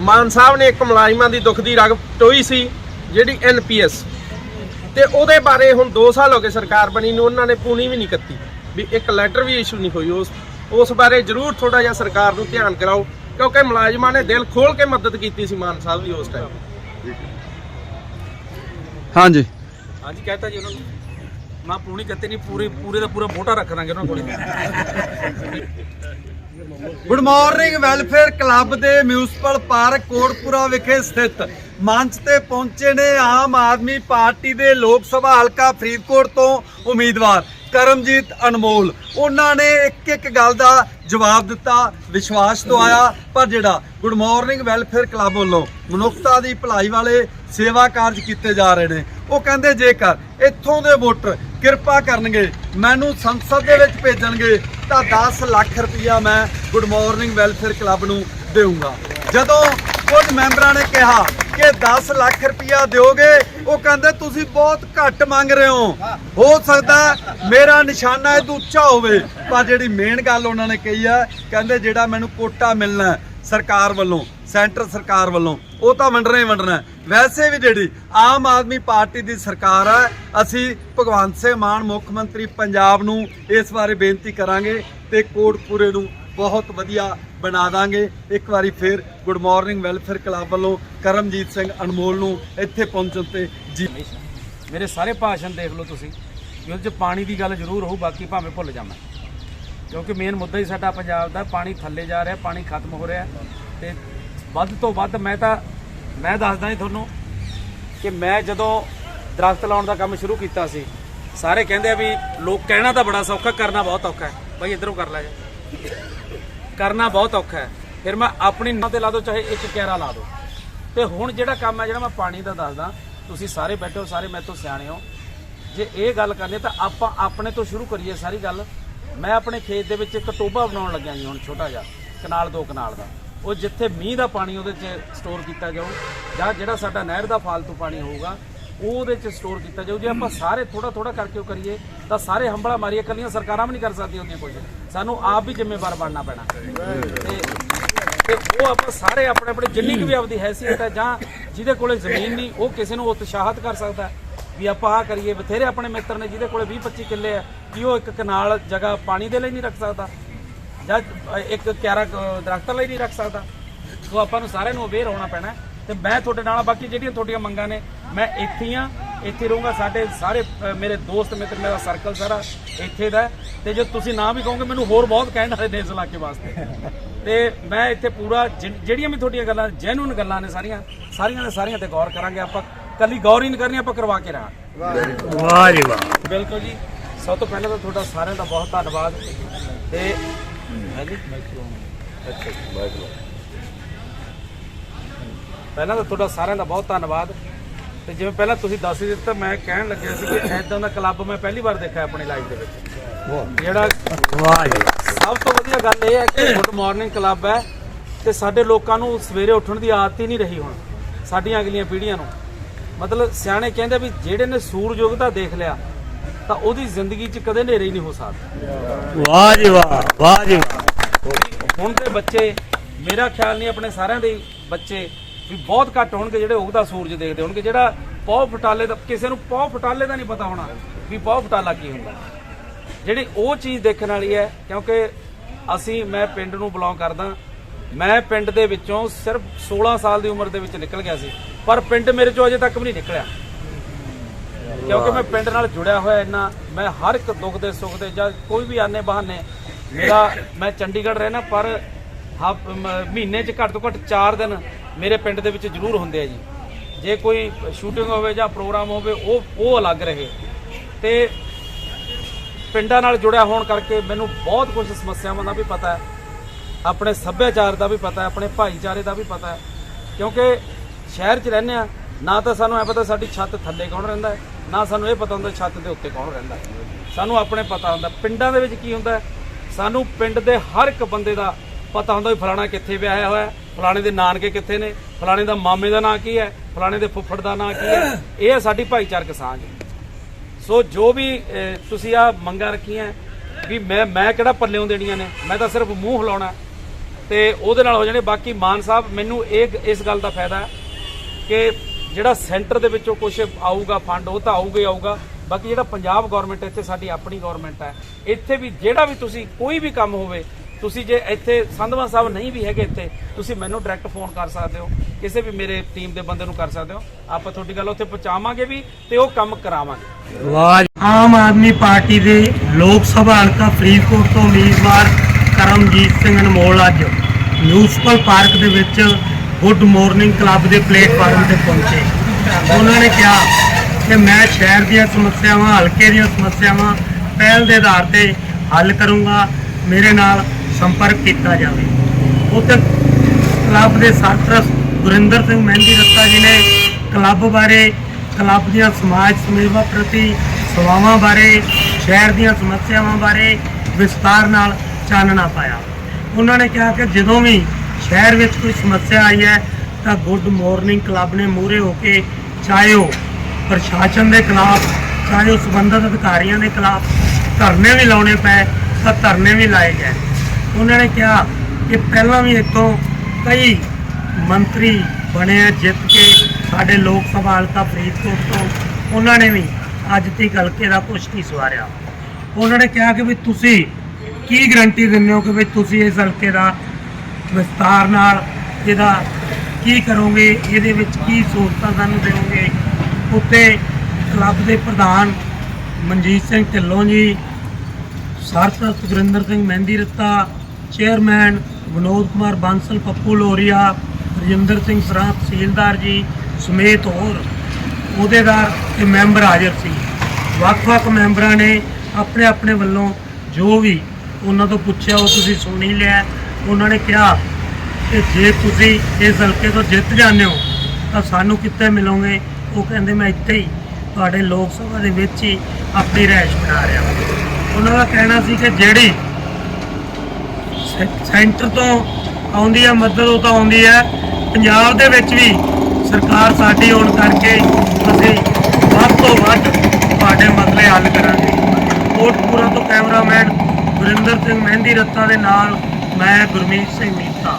ਮਾਨ ਸਾਹਿਬ ਨੇ ਇੱਕ ਮੁਲਾਜ਼ਮਾਂ ਦੀ ਦੁੱਖ ਦੀ ਰਗ ਟੋਈ ਸੀ ਜਿਹੜੀ ਐਨਪੀਐਸ ਤੇ ਉਹਦੇ ਬਾਰੇ ਹੁਣ 2 ਸਾਲ ਹੋ ਗਏ ਸਰਕਾਰ ਬਣੀ ਨੂੰ ਉਹਨਾਂ ਨੇ ਪੂਣੀ ਵੀ ਨਹੀਂ ਕੱਤੀ ਵੀ ਇੱਕ ਲੈਟਰ ਵੀ ਇਸ਼ੂ ਨਹੀਂ ਹੋਈ। ਉਸ ਉਸ ਬਾਰੇ ਜ਼ਰੂਰ ਥੋੜਾ ਜਿਹਾ ਸਰਕਾਰ ਨੂੰ ਧਿਆਨ ਕਰਾਓ ਕਿਉਂਕਿ ਮੁਲਾਜ਼ਮਾਂ ਨੇ ਦਿਲ ਖੋਲ ਕੇ ਮਦਦ ਕੀਤੀ ਸੀ ਮਾਨ ਸਾਹਿਬ ਦੀ ਉਸ ਟਾਈਮ ਹਾਂਜੀ। ਹਾਂਜੀ ਕਹਿਤਾ ਜੀ ਉਹਨਾਂ ਨੂੰ। ਮੈਂ ਪੂਰੀ ਕੱਤੇ ਨਹੀਂ ਪੂਰੇ ਪੂਰੇ ਦਾ ਪੂਰਾ ਮੋਟਾ ਰੱਖ ਦਾਂਗੇ ਉਹਨਾਂ ਕੋਲੇ। ਗੁੱਡ ਮਾਰਨਿੰਗ ਵੈਲਫੇਅਰ ਕਲੱਬ ਦੇ ਮਿਊਨਿਸਪਲ ਪਾਰਕ ਕੋਟਪੁਰਾ ਵਿਖੇ ਸਥਿਤ। ਮੰਚ ਤੇ ਪਹੁੰਚੇ ਨੇ ਆਮ ਆਦਮੀ ਪਾਰਟੀ ਦੇ ਲੋਕ ਸਭਾ ਹਲਕਾ ਫਰੀਦਕੋਟ ਤੋਂ ਉਮੀਦਵਾਰ ਕਰਮਜੀਤ ਅਨਮੋਲ। ਉਹਨਾਂ ਨੇ ਇੱਕ ਇੱਕ ਗੱਲ ਦਾ ਜਵਾਬ ਦਿੱਤਾ, ਵਿਸ਼ਵਾਸ ਦਵਾਇਆ। ਪਰ ਜਿਹੜਾ ਗੁੱਡ ਮਾਰਨਿੰਗ ਵੈਲਫੇਅਰ ਕਲੱਬ ਵੱਲੋਂ ਮਨੁੱਖਤਾ ਦੀ ਭਲਾਈ ਵਾਲੇ ਸੇਵਾ ਕਾਰਜ ਕੀਤੇ ਜਾ ਰਹੇ ਨੇ, ਉਹ ਕਹਿੰਦੇ ਜੇਕਰ ਇੱਥੋਂ ਦੇ ਵੋਟਰ ਕਿਰਪਾ ਕਰਨਗੇ, ਮੈਨੂੰ ਸੰਸਦ ਦੇ ਵਿੱਚ ਭੇਜਣਗੇ ਤਾਂ 10 ਲੱਖ ਰੁਪਇਆ ਮੈਂ ਗੁੱਡ ਮਾਰਨਿੰਗ ਵੈਲਫੇਅਰ ਕਲੱਬ ਨੂੰ ਦੇਵਾਂਗਾ ਜਦੋਂ ਕੁਝ ਮੈਂਬਰਾਂ ਨੇ ਕਿਹਾ ਕਿ 10 ਲੱਖ ਰੁਪਇਆ ਦਿਓਗੇ, ਉਹ ਕਹਿੰਦੇ, ਤੁਸੀਂ ਬਹੁਤ ਘੱਟ ਮੰਗ ਰਹੇ ਹੋ। ਹੋ ਸਕਦਾ ਮੇਰਾ ਨਿਸ਼ਾਨਾ ਇਹ ਤੋਂ ਉੱਚਾ ਹੋਵੇ, ਪਰ ਜਿਹੜੀ ਮੇਨ ਗੱਲ ਉਹਨਾਂ ਨੇ ਕਹੀ ਹੈ ਕਹਿੰਦੇ ਜਿਹੜਾ ਮੈਨੂੰ ਕੋਟਾ ਮਿਲਣਾ ਸਰਕਾਰ ਵੱਲੋਂ ਸੈਂਟਰ ਸਰਕਾਰ ਵੱਲੋਂ। ਉਹ ਤਾਂ ਵੰਡਣਾ ਹੀ ਵੰਡਣਾ ਵੈਸੇ ਵੀ ਜਿਹੜੀ ਆਮ ਆਦਮੀ ਪਾਰਟੀ ਦੀ ਸਰਕਾਰ ਹੈ, ਅਸੀਂ ਭਗਵੰਤ ਸਿੰਘ ਮਾਨ, ਮੁੱਖ ਮੰਤਰੀ ਪੰਜਾਬ ਨੂੰ ਇਸ ਬਾਰੇ ਬੇਨਤੀ ਕਰਾਂਗੇ ਤੇ ਕੋਟਪੂਰੇ ਨੂੰ ਬਹੁਤ ਵਧੀਆ ਬਣਾ ਦਾਂਗੇ। ਇੱਕ ਵਾਰੀ ਫਿਰ ਗੁੱਡ ਮਾਰਨਿੰਗ ਵੈਲਫੇਅਰ ਕਲੱਬ ਵੱਲੋਂ ਕਰਮਜੀਤ ਸਿੰਘ ਅਨਮੋਲ ਨੂੰ ਇੱਥੇ ਪਹੁੰਚਣ ਤੇ ਜੀ ਮੇਰੇ ਸਾਰੇ ਭਾਸ਼ਣ ਦੇਖ ਲਓ ਤੁਸੀਂ। ਵੀ ਉਹਦੇ ਚ ਪਾਣੀ ਦੀ ਗੱਲ ਜ਼ਰੂਰ ਹੋਊ, ਬਾਕੀ ਭਾਵੇਂ ਭੁੱਲ ਜਾਵਾਂ ਕਿਉਂਕਿ ਮੇਨ ਮੁੱਦਾ ਹੀ ਸਾਡਾ ਪੰਜਾਬ ਦਾ, ਪਾਣੀ ਥੱਲੇ ਜਾ ਰਿਹਾ, ਪਾਣੀ ਖਤਮ ਹੋ ਰਿਹਾ ਤੇ ਵੱਧ ਤੋਂ ਵੱਧ ਮੈਂ ਤਾਂ, ਮੈਂ ਦੱਸਦਾ ਜੀ ਤੁਹਾਨੂੰ ਕਿ ਮੈਂ ਜਦੋਂ ਦਰਖਤ ਲਾਉਣ ਦਾ ਕੰਮ ਸ਼ੁਰੂ ਕੀਤਾ ਸੀ, ਸਾਰੇ ਕਹਿੰਦੇ ਆ ਵੀ ਲੋਕ ਕਹਿਣਾ ਤਾਂ ਬੜਾ ਸੌਖਾ, ਕਰਨਾ ਬਹੁਤ ਔਖਾ ਹੈ। ਭਾਈ ਇਧਰੋਂ ਕਰ ਲੈ। ਜਾ ਕਰਨਾ ਬਹੁਤ ਔਖਾ ਹੈ। ਫਿਰ ਮੈਂ ਆਪਣੀ ਨਾਂ ਤੇ ਲਾ ਦੋ, ਚਾਹੇ ਇੱਕ ਕੈਰਾ ਲਾ ਦੋ। ਤੇ ਹੁਣ ਜਿਹੜਾ ਕੰਮ ਹੈ, ਜਿਹੜਾ ਮੈਂ ਪਾਣੀ ਦਾ ਦੱਸਦਾ, ਤੁਸੀਂ ਸਾਰੇ ਬੈਠੇ ਹੋ, ਸਾਰੇ ਮੇਰੇ ਤੋਂ ਸਿਆਣੇ ਹੋ। ਜੇ ਇਹ ਗੱਲ ਕਰਨੀ ਤਾਂ ਆਪਾਂ ਆਪਣੇ ਤੋਂ ਸ਼ੁਰੂ ਕਰੀਏ ਸਾਰੀ ਗੱਲ। ਮੈਂ ਆਪਣੇ ਖੇਤ ਦੇ ਵਿੱਚ ਇੱਕ ਟੋਬਾ ਬਣਾਉਣ ਲੱਗਿਆ ਜੀ ਹੁਣ, ਛੋਟਾ ਜਿਹਾ, ਕਨਾਲ ਦੋ ਕਨਾਲ ਦਾ। ਉਹ ਜਿੱਥੇ ਮੀਂਹ ਦਾ ਪਾਣੀ ਉਹਦੇ 'ਚ ਸਟੋਰ ਕੀਤਾ ਜਾਊ ਜਾਂ ਜਿਹੜਾ ਸਾਡਾ ਨਹਿਰ ਦਾ ਫਾਲਤੂ ਪਾਣੀ ਹੋਊਗਾ ਉਹ ਉਹਦੇ 'ਚ ਸਟੋਰ ਕੀਤਾ ਜਾਊ। ਜੇ ਆਪਾਂ ਸਾਰੇ ਥੋੜਾ ਥੋੜਾ ਕਰਕੇ ਉਹ ਕਰੀਏ, ਤਾਂ ਸਾਰੇ ਹੰਬਲਾ ਮਾਰੀਏ ਕੱਲੀਆਂ ਸਰਕਾਰਾਂ ਵੀ ਨਹੀਂ ਕਰ ਸਕਦੀਆਂ ਉਹਦੀਆਂ ਕੁਝ ਸਾਨੂੰ ਆਪ ਵੀ ਜ਼ਿੰਮੇਵਾਰ ਬਣਨਾ ਪੈਣਾ। ਤੇ ਉਹ ਆਪਾਂ ਸਾਰੇ ਆਪਣੇ ਆਪਣੇ ਜਿੰਨੀ ਕੁ ਵੀ ਆਪਦੀ ਹੈਸੀਅਤ ਹੈ, ਜਾਂ ਜਿਹਦੇ ਕੋਲੇ ਜ਼ਮੀਨ ਨਹੀਂ, ਉਹ ਕਿਸੇ ਨੂੰ ਉਤਸ਼ਾਹਿਤ ਕਰ ਸਕਦਾ ਵੀ ਆਪਾਂ ਆਹ ਕਰੀਏ। ਬਥੇਰੇ ਆਪਣੇ ਮਿੱਤਰ ਨੇ ਜਿਹਦੇ ਕੋਲੇ 20 25 ਕਿੱਲੇ ਆ, ਕਿ ਉਹ ਇੱਕ ਕਨਾਲ ਜਗ੍ਹਾ ਪਾਣੀ ਦੇ ਲਈ ਨਹੀਂ ਰੱਖ ਸਕਦਾ? ਜਾਂ ਇੱਕ ਕਿਆਰਾ ਦਰਖਤਾਂ ਲਈ ਨਹੀਂ ਰੱਖ ਸਕਦਾ। ਸੋ ਆਪਾਂ ਨੂੰ ਸਾਰਿਆਂ ਨੂੰ ਅਵੇਅਰ ਹੋਣਾ ਪੈਣਾ। ਤੇ ਮੈਂ ਤੁਹਾਡੇ ਨਾਲ ਬਾਕੀ ਜਿਹੜੀਆਂ ਤੁਹਾਡੀਆਂ ਮੰਗਾਂ ਨੇ ਮੈਂ ਇੱਥੇ ਆ ਇੱਥੇ ਰਹੂੰਗਾ। ਸਾਡੇ ਸਾਰੇ ਮੇਰੇ ਦੋਸਤ ਮਿੱਤਰ ਮੇਰਾ ਸਰਕਲ ਸਾਰਾ ਇੱਥੇ ਦਾ। ਤੇ ਜੇ ਤੁਸੀਂ ਨਾ ਵੀ ਕਹੋਗੇ ਮੈਨੂੰ ਹੋਰ ਬਹੁਤ ਕਹਿਣ ਵਾਲੇ ਨੇ ਇਸ ਇਲਾਕੇ ਵਾਸਤੇ। ਤੇ ਮੈਂ ਇੱਥੇ ਪੂਰਾ ਜਿਹੜੀਆਂ ਵੀ ਤੁਹਾਡੀਆਂ ਗੱਲਾਂ ਜੈਨੂਨ ਗੱਲਾਂ ਨੇ ਸਾਰੀਆਂ ਸਾਰੀਆਂ ਦੇ ਸਾਰੀਆਂ ਤੇ ਗੌਰ ਕਰਾਂਗੇ ਆਪਾਂ। ਕੱਲੀ ਗੌਰ ਹੀ ਨਹੀਂ ਕਰਨੀ ਆਪਾਂ ਕਰਵਾ ਕੇ ਰਹਾਂਗੇ ਵਾਹ ਜੀ ਵਾਹ। ਬਿਲਕੁਲ ਜੀ। ਸਭ ਤੋਂ ਪਹਿਲਾਂ ਤਾਂ ਤੁਹਾਡਾ ਸਾਰਿਆਂ ਦਾ ਬਹੁਤ ਧੰਨਵਾਦ। ਤੇ ਹਾਂਜੀ। ਪਹਿਲਾਂ ਤਾਂ ਤੁਹਾਡਾ ਸਾਰਿਆਂ ਦਾ ਬਹੁਤ ਧੰਨਵਾਦ। ਤੇ ਜਿਵੇਂ ਪਹਿਲਾਂ ਤੁਸੀਂ ਦੱਸ ਹੀ ਦਿੱਤਾ ਮੈਂ ਕਹਿਣ ਲੱਗਿਆ ਸੀ ਕਿ ਐਦਾਂ ਦਾ ਕਲੱਬ ਮੈਂ ਪਹਿਲੀ ਵਾਰ ਦੇਖਿਆ ਆਪਣੀ ਲਾਈਫ ਦੇ ਵਿੱਚ। ਜਿਹੜਾ ਵਾਹ ਜੀ ਸਭ ਤੋਂ ਵਧੀਆ ਗੱਲ ਇਹ ਹੈ ਕਿ ਗੁੱਡ ਮਾਰਨਿੰਗ ਕਲੱਬ ਹੈ ਤੇ ਸਾਡੇ ਲੋਕਾਂ ਨੂੰ ਸਵੇਰੇ ਉੱਠਣ ਦੀ ਆਦਤ ਹੀ ਨਹੀਂ ਰਹੀ ਹੁਣ ਸਾਡੀਆਂ ਅਗਲੀਆਂ ਪੀੜ੍ਹੀਆਂ ਨੂੰ। ਮਤਲਬ ਸਿਆਣੇ ਕਹਿੰਦੇ ਵੀ ਜਿਹੜੇ ਨੇ ਸੂਰਜ ਉਗਦਾ ਦੇਖ ਲਿਆ ਤਾਂ ਉਹਦੀ ਜ਼ਿੰਦਗੀ 'ਚ ਕਦੇ ਹਨੇਰੇ ਹੀ ਨਹੀਂ ਹੋ ਸਕਦਾ। ਵਾਹ ਜੀ ਵਾਹ ਵਾਹ ਜੀ ਹੁਣ ਦੇ ਬੱਚੇ, ਮੇਰਾ ਖਿਆਲ ਨਹੀਂ ਆਪਣੇ ਸਾਰਿਆਂ ਦੇ ਬੱਚੇ ਵੀ ਬਹੁਤ ਘੱਟ ਹੋਣਗੇ ਜਿਹੜੇ ਉਗਦਾ ਸੂਰਜ ਦੇਖਦੇ ਹੋਣਗੇ, ਜਿਹੜਾ ਪੌ ਫਟਾਲੇ ਦਾ, ਕਿਸੇ ਨੂੰ ਪੌ ਫਟਾਲੇ ਦਾ ਨਹੀਂ ਪਤਾ ਹੋਣਾ ਵੀ ਪੌ ਫਟਾਲਾ ਕੀ ਹੁੰਦਾ। ਜਿਹੜੀ ਉਹ ਚੀਜ਼ ਦੇਖਣ ਵਾਲੀ ਹੈ, ਕਿਉਂਕਿ ਅਸੀਂ, ਮੈਂ ਪਿੰਡ ਨੂੰ ਬਿਲੋਂਗ ਕਰਦਾ, ਮੈਂ ਪਿੰਡ ਦੇ ਵਿੱਚੋਂ ਸਿਰਫ 16 ਸਾਲ ਦੀ ਉਮਰ ਦੇ ਵਿੱਚ ਨਿਕਲ ਗਿਆ ਸੀ, ਪਰ ਪਿੰਡ ਮੇਰੇ ਚੋਂ ਅਜੇ ਤੱਕ ਵੀ ਨਹੀਂ ਨਿਕਲਿਆ। ਕਿਉਂਕਿ ਮੈਂ ਪਿੰਡ ਨਾਲ ਜੁੜਿਆ ਹੋਇਆ ਇੰਨਾ, ਮੈਂ ਹਰ ਇੱਕ ਦੁੱਖ ਦੇ ਸੁੱਖ ਦੇ ਜਾਂ ਕੋਈ ਵੀ ਆਨੇ ਬਹਾਨੇ ਮੇਰਾ ਮੈਂ ਚੰਡੀਗੜ੍ਹ ਰਹਿਣਾ, ਪਰ ਹਫ- ਮ- ਮਹੀਨੇ 'ਚ ਘੱਟ ਤੋਂ ਘੱਟ 4 ਦਿਨ ਮੇਰੇ ਪਿੰਡ ਦੇ ਵਿੱਚ ਜ਼ਰੂਰ ਹੁੰਦੇ ਆ ਜੀ। ਜੇ ਕੋਈ ਸ਼ੂਟਿੰਗ ਹੋਵੇ ਜਾਂ ਪ੍ਰੋਗਰਾਮ ਹੋਵੇ, ਉਹ ਉਹ ਅਲੱਗ ਰਹੇ। ਤੇ ਪਿੰਡਾਂ ਨਾਲ ਜੁੜਿਆ ਹੋਣ ਕਰਕੇ ਮੈਨੂੰ ਬਹੁਤ ਕੁਝ ਸਮੱਸਿਆਵਾਂ ਦਾ ਵੀ ਪਤਾ ਹੈ, ਆਪਣੇ ਸੱਭਿਆਚਾਰ ਦਾ ਵੀ ਪਤਾ ਹੈ, ਆਪਣੇ ਭਾਈਚਾਰੇ ਦਾ ਵੀ ਪਤਾ ਹੈ। ਕਿਉਂਕਿ ਸ਼ਹਿਰ 'ਚ ਰਹਿੰਦੇ ਆ, ਨਾ ਤਾਂ ਸਾਨੂੰ ਐ ਪਤਾ ਸਾਡੀ ਛੱਤ ਥੱਲੇ ਕੌਣ ਰਹਿੰਦਾ ਹੈ, ਨਾ ਸਾਨੂੰ ਇਹ ਪਤਾ ਹੁੰਦਾ ਛੱਤ ਦੇ ਉੱਤੇ ਕੌਣ ਰਹਿੰਦਾ। ਹੈ ਸਾਨੂੰ ਆਪਣੇ ਪਤਾ ਹੁੰਦਾ, ਪਿੰਡਾਂ ਦੇ ਵਿੱਚ ਕੀ ਹੁੰਦਾ ਹੈ? ਸਾਨੂੰ ਪਿੰਡ ਦੇ ਹਰ ਇੱਕ ਬੰਦੇ ਦਾ ਪਤਾ ਹੁੰਦਾ ਵੀ ਫਲਾਣਾ ਕਿੱਥੇ ਵਿਆਹਿਆ ਹੋਇਆ ਫਲਾਣੇ ਦੇ ਨਾਨਕੇ ਕਿੱਥੇ ਨੇ, ਫਲਾਣੇ ਦਾ ਮਾਮੇ ਦਾ ਨਾਂ ਕੀ ਹੈ, ਫਲਾਣੇ ਦੇ ਫੁੱਫੜ ਦਾ ਨਾਂ ਕੀ ਹੈ, ਇਹ ਹੈ ਸਾਡੀ ਭਾਈਚਾਰਕ ਸਾਂਝ। ਸੋ ਜੋ ਵੀ ਤੁਸੀਂ ਆ ਮੰਗਾਂ ਰੱਖੀਆਂ, ਵੀ ਮੈਂ ਮੈਂ ਕਿਹੜਾ ਪੱਲਿਓਂ ਦੇਣੀਆਂ ਨੇ? ਮੈਂ ਤਾਂ ਸਿਰਫ ਮੂੰਹ ਹਿਲਾਉਣਾ। ਤੇ ਉਹਦੇ ਨਾਲ ਹੋ ਜਾਣੇ ਬਾਕੀ ਮਾਨ ਸਾਹਿਬ, ਮੈਨੂੰ ਇਹ, ਇਸ ਗੱਲ ਦਾ ਫਾਇਦਾ ਕਿ ਜਿਹੜਾ ਸੈਂਟਰ ਦੇ ਵਿੱਚੋਂ ਕੁਝ ਆਊਗਾ, ਫੰਡ, ਉਹ ਤਾਂ ਆਊਗਾ ਹੀ ਆਊਗਾ। ਬਾਕੀ ਜਿਹੜਾ ਪੰਜਾਬ ਗਵਰਨਮੈਂਟ ਇੱਥੇ ਸਾਡੀ ਆਪਣੀ ਗਵਰਨਮੈਂਟ ਹੈ। ਇੱਥੇ ਵੀ ਜਿਹੜਾ ਵੀ ਤੁਸੀਂ ਕੋਈ ਵੀ ਕੰਮ ਹੋਵੇ ਤੁਸੀਂ ਜੇ ਇੱਥੇ ਸੰਧਵਾ ਸਾਹਿਬ ਨਹੀਂ ਵੀ ਹੈਗੇ ਇੱਥੇ ਤੁਸੀਂ ਮੈਨੂੰ ਡਾਇਰੈਕਟ ਫੋਨ ਕਰ ਸਕਦੇ ਹੋ ਕਿਸੇ ਵੀ ਮੇਰੇ ਟੀਮ ਦੇ ਬੰਦੇ ਨੂੰ ਕਰ ਸਕਦੇ ਹੋ। ਆਪਾਂ ਤੁਹਾਡੀ ਗੱਲ ਉੱਥੇ ਪਹੁੰਚਾਵਾਂਗੇ ਵੀ ਤੇ ਉਹ ਕੰਮ ਕਰਾਵਾਂਗੇ। ਆਮ ਆਦਮੀ ਪਾਰਟੀ ਦੇ ਲੋਕ ਸਭਾ ਹਲਕਾ ਫਰੀਦਕੋਟ ਤੋਂ ਉਮੀਦਵਾਰ ਕਰਮਜੀਤ ਸਿੰਘ ਅਨਮੋਲ ਅੱਜ ਮਿਊਨਿਸਪਲ ਪਾਰਕ ਦੇ ਵਿੱਚ ਗੁੱਡ ਮਾਰਨਿੰਗ ਕਲੱਬ ਦੇ ਪਲੇਟਫਾਰਮ ਤੇ ਪਹੁੰਚੇ। ਉਹਨਾਂ ਨੇ ਕਿਹਾ ਕਿ ਮੈਂ ਸ਼ਹਿਰ ਦੀਆਂ ਸਮੱਸਿਆਵਾਂ, ਹਲਕੇ ਦੀਆਂ ਸਮੱਸਿਆਵਾਂ ਪਹਿਲ ਦੇ ਆਧਾਰ ਤੇ ਹੱਲ ਕਰੂੰਗਾ, ਮੇਰੇ ਨਾਲ ਸੰਪਰਕ ਕੀਤਾ ਜਾਵੇ। ਉੱਥੇ ਕਲੱਬ ਦੇ ਸਰਪ੍ਰਸਤ ਗੁਰਿੰਦਰ ਸਿੰਘ ਮਹਿੰਦੀ ਰੱਤਾ ਜੀ ਨੇ ਕਲੱਬ ਬਾਰੇ, ਕਲੱਬ ਦੀਆਂ ਸਮਾਜ ਸੇਵਾ ਪ੍ਰਤੀ ਸੇਵਾਵਾਂ ਬਾਰੇ, ਸ਼ਹਿਰ ਦੀਆਂ ਸਮੱਸਿਆਵਾਂ ਬਾਰੇ ਵਿਸਤਾਰ ਨਾਲ ਚਾਨਣਾ ਪਾਇਆ। ਉਹਨਾਂ ਨੇ ਕਿਹਾ ਕਿ ਜਦੋਂ ਵੀ ਸ਼ਹਿਰ ਵਿੱਚ ਕੋਈ ਸਮੱਸਿਆ ਆਈ ਹੈ, ਤਾਂ ਗੁੱਡ ਮਾਰਨਿੰਗ ਕਲੱਬ ਨੇ ਮੂਹਰੇ ਹੋ ਕੇ ਚਾਹੇ ਉਹ ਪ੍ਰਸ਼ਾਸਨ ਦੇ ਖਿਲਾਫ, ਚਾਹੇ ਉਹ ਸੰਬੰਧਿਤ ਅਧਿਕਾਰੀਆਂ ਦੇ ਖਿਲਾਫ ਧਰਨੇ ਵੀ ਲਾਉਣੇ ਪਏ, ਤਾਂ ਧਰਨੇ ਵੀ ਲਾਏ ਗਏ। ਉਹਨਾਂ ਨੇ ਕਿਹਾ ਕਿ ਪਹਿਲਾਂ ਵੀ ਇੱਥੋਂ ਕਈ ਮੰਤਰੀ ਬਣੇ ਆ, ਜਿੱਤ ਕੇ ਸਾਡੇ ਲੋਕ ਸਭਾ ਹਲਕਾ ਫਰੀਦਕੋਟ ਤੋਂ। ਉਹਨਾਂ ਨੇ ਵੀ ਅੱਜ ਤੱਕ ਹਲਕੇ ਦਾ ਕੁਛ ਨਹੀਂ ਸਵਾਰਿਆ। ਉਹਨਾਂ ਨੇ ਕਿਹਾ ਕਿ ਵੀ ਤੁਸੀਂ ਕੀ ਗਰੰਟੀ ਦਿੰਦੇ ਹੋ ਕਿ ਵੀ ਤੁਸੀਂ ਇਸ ਹਲਕੇ ਦਾ ਵਿਸਤਾਰ ਨਾਲ ਇਹਦਾ ਕੀ ਕਰੋਗੇ, ਇਹਦੇ ਵਿੱਚ ਕੀ ਸਹੂਲਤਾਂ ਸਾਨੂੰ ਦੇਵੋਗੇ ਉੱਤੇ ਕਲੱਬ ਦੇ ਪ੍ਰਧਾਨ ਮਨਜੀਤ ਸਿੰਘ ਢਿੱਲੋਂ ਜੀ ਸਰਪ੍ਰਸਤ ਗੁਰਿੰਦਰ ਸਿੰਘ ਮਹਿੰਦੀ ਰੱਤਾ, ਚੇਅਰਮੈਨ ਵਿਨੋਦ ਕੁਮਾਰ ਬਾਂਸਲ, ਪੱਪੂ ਲੋਰੀਆ ਰਜਿੰਦਰ ਸਿੰਘ ਸਰਾਂ ਤਹਿਸੀਲਦਾਰ ਜੀ ਸਮੇਤ ਹੋਰ ਅਹੁਦੇਦਾਰ ਤੇ ਮੈਂਬਰ ਹਾਜ਼ਰ ਸੀ। ਵੱਖ-ਵੱਖ ਮੈਂਬਰਾਂ ਨੇ ਆਪਣੇ ਆਪਣੇ ਵੱਲੋਂ ਜੋ ਵੀ ਉਹਨਾਂ ਤੋਂ ਪੁੱਛਿਆ, ਉਹ ਤੁਸੀਂ ਸੁਣ ਹੀ ਲਿਆ। ਉਹਨਾਂ ਨੇ ਕਿਹਾ ਕਿ ਜੇ ਤੁਸੀਂ ਇਸ ਹਲਕੇ ਤੋਂ ਜਿੱਤ ਜਾਂਦੇ ਹੋ, ਤਾਂ ਸਾਨੂੰ ਕਿੱਥੇ ਮਿਲੋਗੇ? ਉਹ ਕਹਿੰਦੇ ਮੈਂ ਇੱਥੇ ਹੀ ਤੁਹਾਡੇ ਲੋਕ ਸਭਾ ਦੇ ਵਿੱਚ ਹੀ ਆਪਣੀ ਰਹਿائش ਬਣਾ ਰਿਹਾ ਉਹਨਾਂ ਦਾ ਕਹਿਣਾ ਸੀ ਕਿ ਜਿਹੜੀ ਸੈਂਟਰ ਤੋਂ ਆਉਂਦੀ ਹੈ ਮਦਦ ਉਹ ਤਾਂ ਆਉਂਦੀ ਹੈ ਪੰਜਾਬ ਦੇ ਵਿੱਚ ਵੀ ਸਰਕਾਰ ਸਾਡੀ ਹੋਣ ਕਰਕੇ ਅਸੀਂ ਵੱਧ ਤੋਂ ਵੱਧ ਤੁਹਾਡੇ ਮਸਲੇ ਹੱਲ ਕਰਾਂਗੇ। ਕੋਟਪੂਰਾ ਤੋਂ ਕੈਮਰਾਮੈਨ ਗੁਰਿੰਦਰ ਸਿੰਘ ਮਹਿੰਦੀ ਰੱਤਾ ਦੇ ਨਾਲ ਮੈਂ ਗੁਰਮੀਤ ਸਿੰਘ ਮੀਤਾ।